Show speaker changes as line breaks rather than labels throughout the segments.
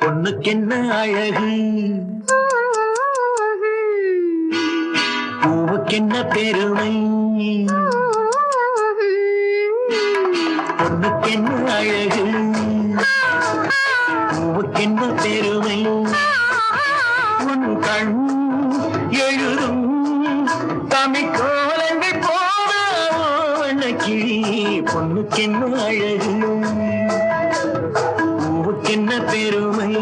பொண்ணுக்கென்ன அழகு? பூவுக்கென்ன பெருமை? பொண்ணுக்கென்ன அழகு? பூவுக்கென்ன பெருமை? கண் எழுதும் தமிழ் போன கிளி பொண்ணுக்கென்ன அழகு பூவுக்கென்ன பெருமை?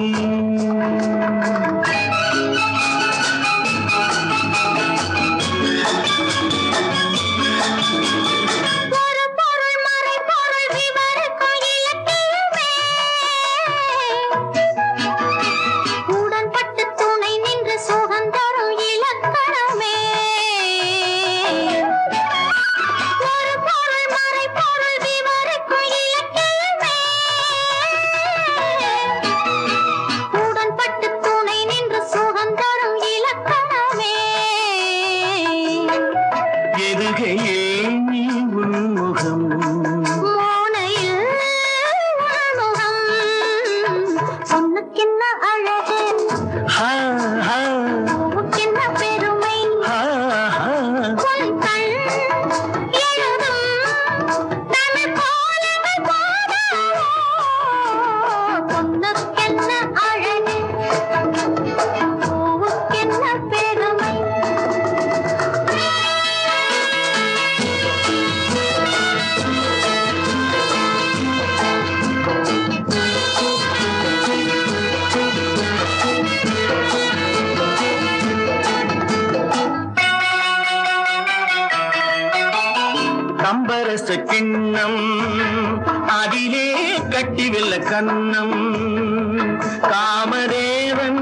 മനസ്സ
കിണ്ണം അതിലേ കട്ടിവെള്ള
കണ്ണം. കാമദേവൻ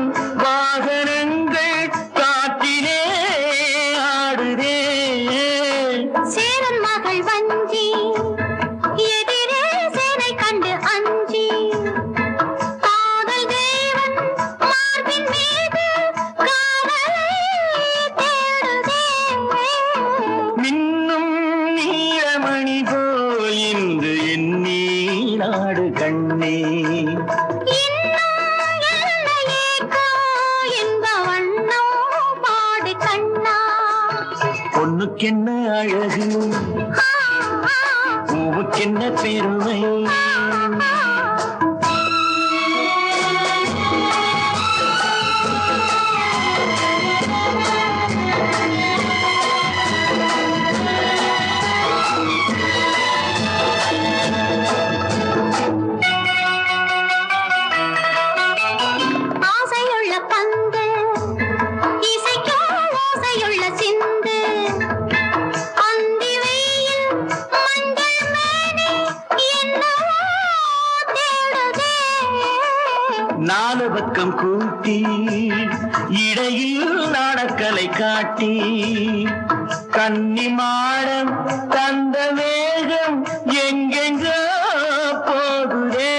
பொண்ணுக்கென்ன அழகு ஆ, ஆ,
பூவுக்கென்ன பெருமை
ஆ. ஆசையுள்ள பந்து இசை
நாலு பக்கம் கூட்டி இடையில் நாடக்கலை காட்டி கன்னி மாடம் தந்த வேகம் எங்கெங்க போகுதே.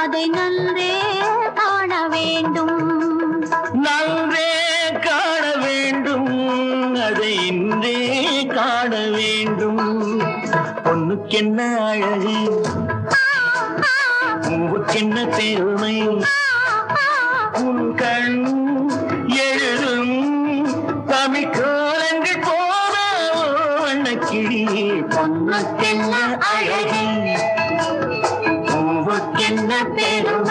அதை நன்றே
பொண்ணுக்கென்ன அழகு? பூவுக்கென்ன பெருமை? உன் கண் எழுதும் தமிழ் கோலங்கள் போன வண்ணக்கிளி. பொண்ணுக்கென்ன அழகு? பூவுக்கென்ன பெருமை?